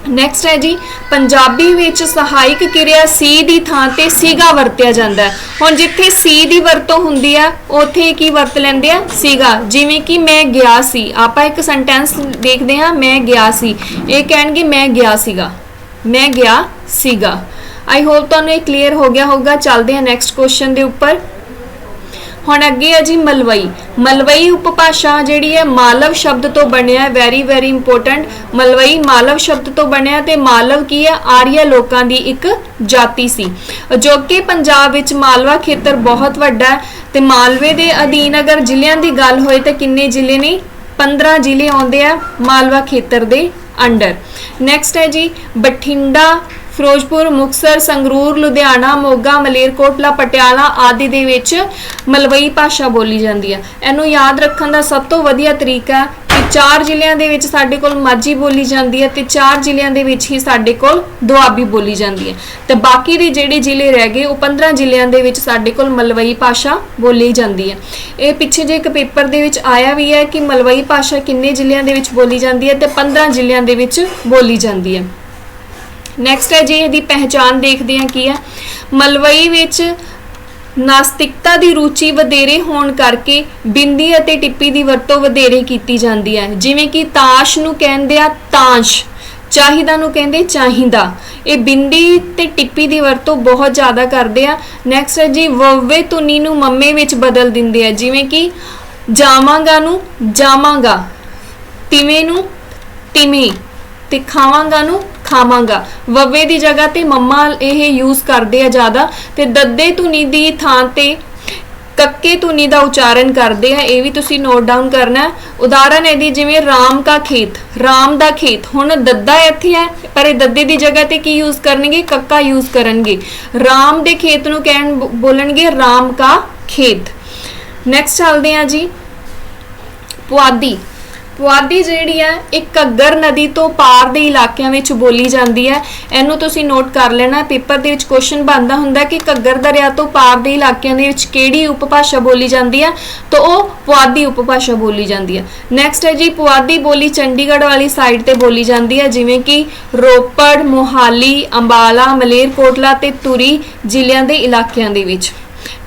ਨੈਕਸਟ ਹੈ ਜੀ, ਪੰਜਾਬੀ ਵਿੱਚ ਸਹਾਇਕ ਕਿਰਿਆ ਸੀ ਦੀ ਥਾਂ ਤੇ ਸੀਗਾ ਵਰਤਿਆ ਜਾਂਦਾ ਹੈ। ਹੁਣ ਜਿੱਥੇ ਸੀ ਦੀ ਵਰਤੋਂ ਹੁੰਦੀ ਆ ਉੱਥੇ ਕੀ ਵਰਤ ਲੈਂਦੇ ਆ? ਸੀਗਾ। ਜਿਵੇਂ ਕਿ ਮੈਂ ਗਿਆ ਸੀ। ਆਪਾਂ ਇੱਕ ਸੈਂਟੈਂਸ ਦੇਖਦੇ ਹਾਂ, ਮੈਂ ਗਿਆ ਸੀ। ਇਹ ਕਹਿਣਗੇ, ਮੈਂ ਗਿਆ ਸੀਗਾ। ਮੈਂ ਗਿਆ ਸੀਗਾ। ਆਈ ਹੋਪ ਤੁਹਾਨੂੰ ਇਹ ਕਲੀਅਰ ਹੋ ਗਿਆ ਹੋਊਗਾ। ਚੱਲਦੇ ਹਾਂ ਨੈਕਸਟ ਕੁਐਸਚਨ ਦੇ ਉੱਪਰ। ਹੁਣ ਅੱਗੇ ਹੈ ਜੀ ਮਲਵਈ। ਮਲਵਈ ਉਪਭਾਸ਼ਾ ਜਿਹੜੀ ਹੈ ਮਾਲਵ ਸ਼ਬਦ ਤੋਂ ਬਣਿਆ ਹੈ very very important Malwai Malav ਸ਼ਬਦ ਤੋਂ ਬਣਿਆ ਤੇ ਮਾਲਵ ਕੀ ਹੈ? ਆਰੀਆ ਲੋਕਾਂ ਦੀ ਇੱਕ ਜਾਤੀ ਸੀ। ਜੋ ਕਿ ਪੰਜਾਬ ਵਿੱਚ ਮਾਲਵਾ ਖੇਤਰ ਬਹੁਤ ਵੱਡਾ ਹੈ ਤੇ ਮਾਲਵੇ ਦੇ ਅਧੀਨ ਅਗਰ ਜ਼ਿਲ੍ਹਿਆਂ ਦੀ ਗੱਲ ਹੋਏ ਤਾਂ ਕਿੰਨੇ ਜ਼ਿਲ੍ਹੇ ਨੇ? 15 ਜ਼ਿਲ੍ਹੇ ਆਉਂਦੇ ਆ ਮਾਲਵਾ ਖੇਤਰ ਦੇ ਅੰਡਰ। ਨੈਕਸਟ ਹੈ ਜੀ, ਬਠਿੰਡਾ ਫਿਰੋਜ਼ਪੁਰ ਮੁਕਸਰ ਸੰਗਰੂਰ, ਲੁਧਿਆਣਾ, ਮੋਗਾ, ਮਲੇਰਕੋਟਲਾ, ਪਟਿਆਲਾ ਆਦਿ ਦੇ ਵਿੱਚ ਮਲਵਈ ਭਾਸ਼ਾ ਬੋਲੀ ਜਾਂਦੀ ਹੈ। ਇਹਨੂੰ ਯਾਦ ਰੱਖਣ ਦਾ ਸਭ ਤੋਂ ਵਧੀਆ ਤਰੀਕਾ ਕਿ ਚਾਰ ਜ਼ਿਲ੍ਹਿਆਂ ਦੇ ਵਿੱਚ ਸਾਡੇ ਕੋਲ ਮਾਝੀ ਬੋਲੀ ਜਾਂਦੀ ਹੈ ਤੇ ਚਾਰ ਜ਼ਿਲ੍ਹਿਆਂ ਦੇ ਵਿੱਚ ਹੀ ਸਾਡੇ ਕੋਲ ਦੁਆਬੀ ਬੋਲੀ ਜਾਂਦੀ ਹੈ। ਤੇ ਬਾਕੀ ਦੇ ਜਿਹੜੇ ਜ਼ਿਲ੍ਹੇ ਰਹਿ ਗਏ, ਉਹ 15 ਜ਼ਿਲ੍ਹਿਆਂ ਦੇ ਵਿੱਚ ਸਾਡੇ ਕੋਲ ਮਲਵਈ ਭਾਸ਼ਾ ਬੋਲੀ ਜਾਂਦੀ ਹੈ। ਇਹ ਪਿੱਛੇ ਜੇ ਇੱਕ ਪੇਪਰ ਦੇ ਵਿੱਚ ਆਇਆ ਵੀ ਹੈ ਕਿ ਮਲਵਈ ਭਾਸ਼ਾ ਕਿੰਨੇ ਜ਼ਿਲ੍ਹਿਆਂ ਦੇ ਵਿੱਚ ਬੋਲੀ ਜਾਂਦੀ ਹੈ ਤੇ 15 ਜ਼ਿਲ੍ਹਿਆਂ ਦੇ ਵਿੱਚ ਬੋਲੀ ਜਾਂਦੀ ਹੈ। ਨੈਕਸਟ ਹੈ ਜੀ, ਇਹਦੀ ਪਹਿਚਾਨ ਦੇਖਦੇ ਹਾਂ ਕੀ ਹੈ। ਮਲਵਈ ਵਿੱਚ ਨਾਸਤਿਕਤਾ ਦੀ ਰੁਚੀ ਵਧੇਰੇ ਹੋਣ ਕਰਕੇ ਬਿੰਦੀ ਅਤੇ ਟਿੱਪੀ ਦੀ ਵਰਤੋਂ ਵਧੇਰੇ ਕੀਤੀ ਜਾਂਦੀ ਹੈ। ਜਿਵੇਂ ਕਿ ਤਾਸ਼ ਨੂੰ ਕਹਿੰਦੇ ਆ ਤਾਂਸ਼, ਚਾਹੀਦਾ ਨੂੰ ਕਹਿੰਦੇ ਚਾਹੀਦਾ। ਇਹ ਬਿੰਦੀ ਤੇ ਟਿੱਪੀ ਦੀ ਵਰਤੋਂ ਬਹੁਤ ਜ਼ਿਆਦਾ ਕਰਦੇ ਆ। ਨੈਕਸਟ ਹੈ ਜੀ ਵਵੇ ਧੁਨੀ ਨੂੰ ਮੰਮੇ ਵਿੱਚ ਬਦਲ ਦਿੰਦੇ ਆ। ਜਿਵੇਂ ਕਿ ਜਾਵਾਂਗਾ ਨੂੰ ਜਾਵਾਂਗਾ, ਤਿਵੇਂ ਨੂੰ ਤਿਵੇਂ ਤੇ ਖਾਵਾਂਗਾ ਨੂੰ ਖਾਵਾਂਗਾ। ਵਵੇ ਦੀ ਜਗ੍ਹਾ ਤੇ ਮੰਮਾ ਇਹ ਯੂਜ਼ ਕਰਦੇ ਆ ਜ਼ਿਆਦਾ ਤੇ ਦੱਦੇ ਧੁਨੀ ਦੀ ਥਾਂ ਤੇ ਕੱਕੇ ਧੁਨੀ ਦਾ ਉਚਾਰਨ ਕਰਦੇ ਆ, ਇਹ ਵੀ ਤੁਸੀਂ ਨੋਟ ਡਾਊਨ ਕਰਨਾ। ਹੈ। ਉਦਾਹਰਨ ਇਹਦੀ ਜਿਵੇਂ ਰਾਮ ਕਾ ਖੇਤ, ਰਾਮ ਦਾ ਖੇਤ। ਹੁਣ ਦੱਦਾ ਇੱਥੇ ਹੈ, ਪਰ ਇਹ ਦੱਦੇ ਦੀ ਜਗ੍ਹਾ ਤੇ ਕੀ ਯੂਜ਼ ਕਰਨਗੇ? ਕੱਕਾ ਯੂਜ਼ ਕਰਨਗੇ। ਰਾਮ ਦੇ ਖੇਤ ਨੂੰ ਕਹਿਣ ਬੋਲਣਗੇ ਰਾਮ ਕਾ ਖੇਤ। ਨੈਕਸਟ ਚੱਲਦੇ ਆ ਜੀ, ਪੁਆਧੀ। ਪੁਆਧੀ ਜਿਹੜੀ ਹੈ ਇਹ ਘੱਗਰ ਨਦੀ ਤੋਂ ਪਾਰ ਦੇ ਇਲਾਕਿਆਂ ਵਿੱਚ ਬੋਲੀ ਜਾਂਦੀ ਹੈ। ਇਹਨੂੰ ਤੁਸੀਂ ਨੋਟ ਕਰ ਲੈਣਾ, ਪੇਪਰ ਦੇ ਵਿੱਚ ਕੁਐਸਚਨ ਬਣਦਾ ਹੁੰਦਾ ਕਿ ਘੱਗਰ ਦਰਿਆ ਤੋਂ ਪਾਰ ਦੇ ਇਲਾਕਿਆਂ ਦੇ ਵਿੱਚ ਕਿਹੜੀ ਉਪਭਾਸ਼ਾ ਬੋਲੀ ਜਾਂਦੀ ਹੈ, ਤਾਂ ਉਹ ਪੁਆਧੀ ਉਪਭਾਸ਼ਾ ਬੋਲੀ ਜਾਂਦੀ ਹੈ। ਨੈਕਸਟ ਹੈ ਜੀ, ਪੁਆਧੀ ਬੋਲੀ ਚੰਡੀਗੜ੍ਹ ਵਾਲੀ ਸਾਈਡ ਤੇ ਬੋਲੀ ਜਾਂਦੀ ਹੈ, ਜਿਵੇਂ ਕਿ ਰੋਪੜ, ਮੋਹਾਲੀ, ਅੰਬਾਲਾ, ਮਲੇਰਕੋਟਲਾ ਤੇ ਤੁਰੀ ਜ਼ਿਲ੍ਹਿਆਂ ਦੇ ਇਲਾਕਿਆਂ ਦੇ ਵਿੱਚ।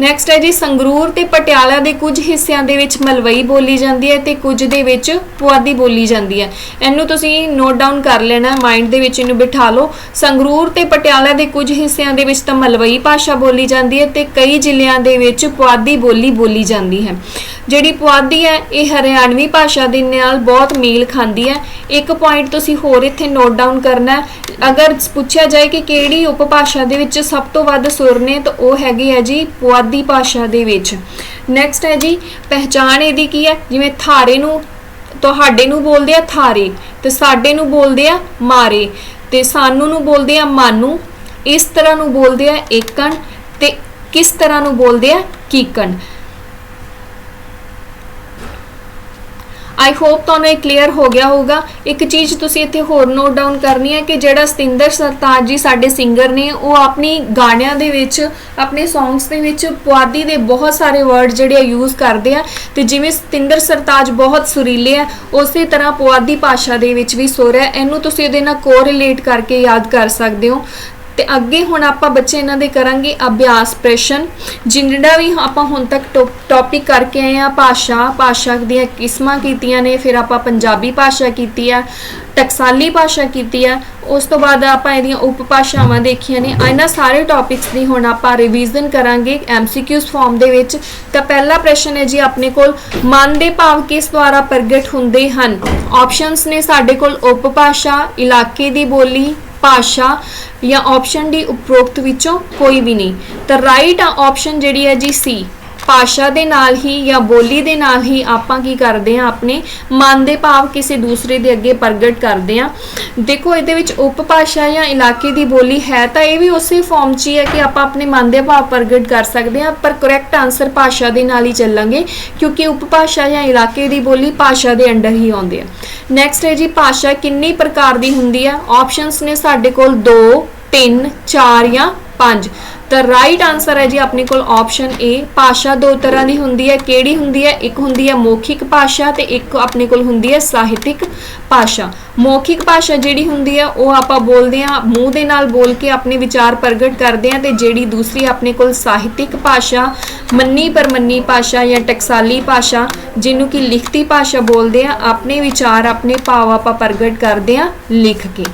ਨੈਕਸਟ ਹੈ ਜੀ, ਸੰਗਰੂਰ ਤੇ ਪਟਿਆਲਾ ਦੇ ਕੁਝ ਹਿੱਸਿਆਂ ਦੇ ਵਿੱਚ ਮਲਵਈ ਬੋਲੀ ਜਾਂਦੀ ਹੈ ਤੇ ਕੁਝ ਦੇ ਵਿੱਚ ਪੁਆਧੀ ਬੋਲੀ ਜਾਂਦੀ ਹੈ। ਇਹਨੂੰ ਤੁਸੀਂ ਨੋਟ ਡਾਊਨ ਕਰ ਲੈਣਾ ਮਾਈਂਡ ਦੇ ਵਿੱਚ ਇਹਨੂੰ ਬਿਠਾ ਲਓ। ਸੰਗਰੂਰ ਤੇ ਪਟਿਆਲਾ ਦੇ ਕੁਝ ਹਿੱਸਿਆਂ ਦੇ ਵਿੱਚ ਤਾਂ ਮਲਵਈ ਭਾਸ਼ਾ ਬੋਲੀ ਜਾਂਦੀ ਹੈ ਤੇ ਕਈ ਜ਼ਿਲ੍ਹਿਆਂ ਦੇ ਵਿੱਚ ਪੁਆਧੀ ਬੋਲੀ ਬੋਲੀ ਜਾਂਦੀ ਹੈ। ਜਿਹੜੀ ਪੁਆਧੀ ਹੈ, ਇਹ ਹਰਿਆਣਵੀ ਭਾਸ਼ਾ ਦੇ ਨਾਲ ਬਹੁਤ ਮੇਲ ਖਾਂਦੀ ਹੈ। ਇੱਕ ਪੁਆਇੰਟ ਤੁਸੀਂ ਹੋਰ ਇੱਥੇ ਨੋਟ ਡਾਊਨ ਕਰਨਾ ਅਗਰ ਪੁੱਛਿਆ ਜਾਏ ਕਿ ਕਿਹੜੀ ਉਪਭਾਸ਼ਾ ਦੇ ਵਿੱਚ ਸਭ ਤੋਂ ਵੱਧ ਸੁਰ ਨੇ, ਤਾਂ ਉਹ ਹੈਗੇ ਹੈ ਜੀ ਪੁਆਧੀ ਭਾਸ਼ਾ ਦੇ ਵਿੱਚ। ਨੈਕਸਟ ਹੈ ਜੀ, ਪਹਿਚਾਣ ਇਹਦੀ ਕੀ ਹੈ? ਜਿਵੇਂ ਥਾਰੇ ਨੂੰ, ਤੁਹਾਡੇ ਨੂੰ ਬੋਲਦੇ ਆ ਥਾਰੇ, ਤੇ ਸਾਡੇ ਨੂੰ ਬੋਲਦੇ ਆ ਮਾਰੇ, ਤੇ ਸਾਨੂੰ ਨੂੰ ਬੋਲਦੇ ਆ ਮਾਨੂ, ਇਸ ਤਰ੍ਹਾਂ ਨੂੰ ਬੋਲਦੇ ਆ ਏਕਣ, ਤੇ ਕਿਸ ਤਰ੍ਹਾਂ ਨੂੰ ਬੋਲਦੇ ਆ ਕੀਕਣ। ਆਈ ਹੋਪ ਤੁਹਾਨੂੰ ਇਹ ਕਲੀਅਰ ਹੋ ਗਿਆ ਹੋਊਗਾ। ਇੱਕ ਚੀਜ਼ ਤੁਸੀਂ ਇੱਥੇ ਹੋਰ ਨੋਟ ਡਾਊਨ ਕਰਨੀ ਹੈ ਕਿ ਜਿਹੜਾ ਸਤਿੰਦਰ ਸਰਤਾਜ ਜੀ ਸਾਡੇ ਸਿੰਗਰ ਨੇ, ਉਹ ਆਪਣੀ ਗਾਣਿਆਂ ਦੇ ਵਿੱਚ, ਆਪਣੇ ਸੌਂਗਸ ਦੇ ਵਿੱਚ ਪੁਆਧੀ ਦੇ ਬਹੁਤ ਸਾਰੇ ਵਰਡ ਜਿਹੜੇ ਆ ਯੂਜ਼ ਕਰਦੇ ਆ। ਤੇ ਜਿਵੇਂ ਸਤਿੰਦਰ ਸਰਤਾਜ ਬਹੁਤ ਸੁਰੀਲੇ ਆ, ਉਸੇ ਤਰ੍ਹਾਂ ਪੁਆਧੀ ਭਾਸ਼ਾ ਦੇ ਵਿੱਚ ਵੀ ਸੁਰ ਹੈ। ਇਹਨੂੰ ਤੁਸੀਂ ਇਹਦੇ ਨਾਲ ਕੋਰਿਲੇਟ ਕਰਕੇ ਯਾਦ ਕਰ ਸਕਦੇ ਹੋ। ਤੇ ਅੱਗੇ ਹੁਣ ਆਪਾਂ ਬੱਚੇ ਇਹਨਾਂ ਦੇ ਕਰਾਂਗੇ ਅਭਿਆਸ ਪ੍ਰਸ਼ਨ ਜਿੰਨਾ ਵੀ ਆਪਾਂ ਹੁਣ ਤੱਕ ਟੌਪਿਕ ਕਰਕੇ ਆਏ ਆ ਭਾਸ਼ਾ ਭਾਸ਼ਾ ਦੀਆਂ ਕਿਸਮਾਂ ਕੀਤੀਆਂ ਨੇ, ਫਿਰ ਆਪਾਂ ਪੰਜਾਬੀ ਭਾਸ਼ਾ ਕੀਤੀ ਆ, ਟਕਸਾਲੀ ਭਾਸ਼ਾ ਕੀਤੀ ਆ, ਉਸ ਤੋਂ ਬਾਅਦ ਆਪਾਂ ਇਹਦੀਆਂ ਉਪਭਾਸ਼ਾਵਾਂ ਦੇਖੀਆਂ ਨੇ ਇਹਨਾਂ ਸਾਰੇ ਟੌਪਿਕਸ ਦੀ ਹੁਣ ਆਪਾਂ ਰਿਵੀਜ਼ਨ ਕਰਾਂਗੇ ਐਮਸੀਕਿਊਜ਼ ਫਾਰਮ ਦੇ ਵਿੱਚ। ਤਾਂ ਪਹਿਲਾ ਪ੍ਰਸ਼ਨ ਹੈ ਜੀ ਆਪਣੇ ਕੋਲ, ਮਨ ਦੇ ਭਾਵ ਕਿਸ ਦੁਆਰਾ ਪ੍ਰਗਟ ਹੁੰਦੇ ਹਨ? ਆਪਸ਼ਨਸ ਨੇ ਸਾਡੇ ਕੋਲ ਉਪਭਾਸ਼ਾ, ਇਲਾਕੇ ਦੀ ਬੋਲੀ ਭਾਸ਼ਾ ਜਾਂ ਆਪਸ਼ਨ ਡੀ ਉਪਰੋਕਤ ਵਿੱਚੋਂ ਕੋਈ ਵੀ ਨਹੀਂ। ਤਾਂ ਰਾਈਟ ਆਪਸ਼ਨ ਜਿਹੜੀ ਹੈ ਜੀ ਸੀ ਭਾਸ਼ਾ ਦੇ ਨਾਲ ਹੀ ਜਾਂ ਬੋਲੀ ਦੇ ਨਾਲ ਹੀ ਆਪਾਂ ਕੀ ਕਰਦੇ ਆ ਆਪਣੇ ਮਨ ਦੇ ਭਾਵ ਕਿਸੇ ਦੂਸਰੇ ਦੇ ਅੱਗੇ ਪ੍ਰਗਟ ਕਰਦੇ ਆ ਦੇਖੋ, ਇਹਦੇ ਵਿੱਚ ਉਪਭਾਸ਼ਾ ਜਾਂ ਇਲਾਕੇ ਦੀ ਬੋਲੀ ਹੈ ਤਾਂ ਇਹ ਵੀ ਉਸੇ ਫਾਰਮ 'ਚ ਹੀ ਹੈ ਕਿ ਆਪਾਂ ਆਪਣੇ ਮਨ ਦੇ ਭਾਵ ਪ੍ਰਗਟ ਕਰ ਸਕਦੇ ਆ ਪਰ ਕਰੈਕਟ ਆਨਸਰ ਭਾਸ਼ਾ ਦੇ ਨਾਲ ਹੀ ਚੱਲਾਂਗੇ, ਕਿਉਂਕਿ ਉਪਭਾਸ਼ਾ ਜਾਂ ਇਲਾਕੇ ਦੀ ਬੋਲੀ ਭਾਸ਼ਾ ਦੇ ਅੰਡਰ ਹੀ ਆਉਂਦੀ ਆ ਨੈਕਸਟ ਹੈ ਜੀ, ਭਾਸ਼ਾ ਕਿੰਨੀ ਪ੍ਰਕਾਰ ਦੀ ਹੁੰਦੀ ਆ ਆਪਸ਼ਨਸ ਨੇ ਸਾਡੇ ਕੋਲ 2 3 4 ਜਾਂ 5 ਤਾਂ ਰਾਈਟ ਆਨਸਰ ਹੈ ਜੀ ਆਪਣੇ ਕੋਲ ਆਪਸ਼ਨ ਏ ਭਾਸ਼ਾ ਦੋ ਤਰ੍ਹਾਂ ਦੀ ਹੁੰਦੀ ਹੈ, ਕਿਹੜੀ ਹੁੰਦੀ ਹੈ? ਇੱਕ ਹੁੰਦੀ ਹੈ ਮੌਖਿਕ ਭਾਸ਼ਾ ਤੇ ਇੱਕ ਆਪਣੇ ਕੋਲ ਹੁੰਦੀ ਹੈ ਸਾਹਿਤਿਕ ਭਾਸ਼ਾ। ਮੌਖਿਕ ਭਾਸ਼ਾ ਜਿਹੜੀ ਹੁੰਦੀ ਹੈ, ਉਹ ਆਪਾਂ ਬੋਲਦੇ ਹਾਂ, ਮੂੰਹ ਦੇ ਨਾਲ ਬੋਲ ਕੇ ਆਪਣੇ ਵਿਚਾਰ ਪ੍ਰਗਟ ਕਰਦੇ ਹਾਂ ਤੇ ਜਿਹੜੀ ਦੂਸਰੀ ਆਪਣੇ ਕੋਲ ਸਾਹਿਤਿਕ ਭਾਸ਼ਾ, ਮੰਨੀ ਪਰਮੰਨੀ ਭਾਸ਼ਾ ਜਾਂ ਟਕਸਾਲੀ ਭਾਸ਼ਾ, ਜਿਹਨੂੰ ਕਿ ਲਿਖਤੀ ਭਾਸ਼ਾ ਬੋਲਦੇ ਆ ਆਪਣੇ ਵਿਚਾਰ, ਆਪਣੇ ਭਾਵ ਆਪਾਂ ਪ੍ਰਗਟ ਕਰਦੇ ਹਾਂ ਲਿਖ ਕੇ।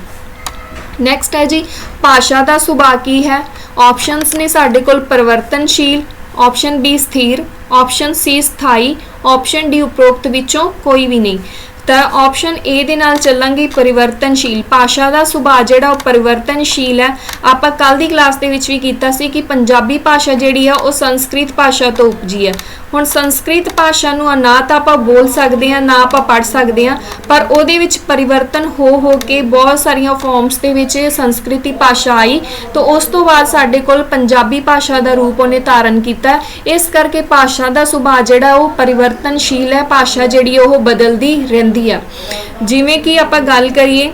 ਨੈਕਸਟ ਹੈ ਜੀ, ਭਾਸ਼ਾ ਦਾ ਸੁਭਾਅ ਕੀ ਹੈ? ਆਪਸ਼ਨਸ ਨੇ ਸਾਡੇ ਕੋਲ ਪਰਿਵਰਤਨਸ਼ੀਲ ਆਪਸ਼ਨ ਬੀ ਸਥਿਰ ਆਪਸ਼ਨ ਸੀ ਸਥਾਈ ਆਪਸ਼ਨ ਡੀ ਉਪਰੋਕਤ ਵਿੱਚੋਂ ਕੋਈ ਵੀ ਨਹੀਂ। ਤਾਂ ਆਪਸ਼ਨ A ਦੇ ਨਾਲ ਚੱਲਾਂਗੇ ਪਰਿਵਰਤਨਸ਼ੀਲ। ਭਾਸ਼ਾ ਦਾ ਸੁਭਾਅ ਜਿਹੜਾ ਉਹ ਪਰਿਵਰਤਨਸ਼ੀਲ ਹੈ। ਆਪਾਂ ਕੱਲ ਦੀ ਕਲਾਸ ਦੇ ਵਿੱਚ ਵੀ ਕੀਤਾ ਸੀ ਕਿ ਪੰਜਾਬੀ ਭਾਸ਼ਾ ਜਿਹੜੀ ਆ, ਉਹ ਸੰਸਕ੍ਰਿਤ ਭਾਸ਼ਾ ਤੋਂ ਉਪਜੀ ਹੈ। ਹੁਣ ਸੰਸਕ੍ਰਿਤ ਭਾਸ਼ਾ ਨੂੰ ਨਾ ਤਾਂ ਆਪਾਂ ਬੋਲ ਸਕਦੇ ਹਾਂ, ਨਾ ਆਪਾਂ ਪੜ੍ਹ ਸਕਦੇ ਹਾਂ, ਪਰ ਉਹਦੇ ਵਿੱਚ ਪਰਿਵਰਤਨ ਹੋ ਹੋ ਕੇ ਬਹੁਤ ਸਾਰੀਆਂ ਫਾਰਮਸ ਦੇ ਵਿੱਚ ਸੰਸਕ੍ਰਿਤੀ ਭਾਸ਼ਾ ਆਈ। ਤਾਂ ਉਸ ਤੋਂ ਬਾਅਦ ਸਾਡੇ ਕੋਲ ਪੰਜਾਬੀ ਭਾਸ਼ਾ ਦਾ ਰੂਪ ਉਹਨੇ ਧਾਰਨ ਕੀਤਾ। ਇਸ ਕਰਕੇ ਭਾਸ਼ਾ ਦਾ ਸੁਭਾਅ ਜਿਹੜਾ ਉਹ ਪਰਿਵਰਤਨਸ਼ੀਲ ਹੈ। ਭਾਸ਼ਾ ਜਿਹੜੀ ਉਹ ਬਦਲਦੀ ਰਹਿੰਦੀ ਆ। ਜਿਵੇਂ ਕਿ ਆਪਾਂ ਗੱਲ ਕਰੀਏ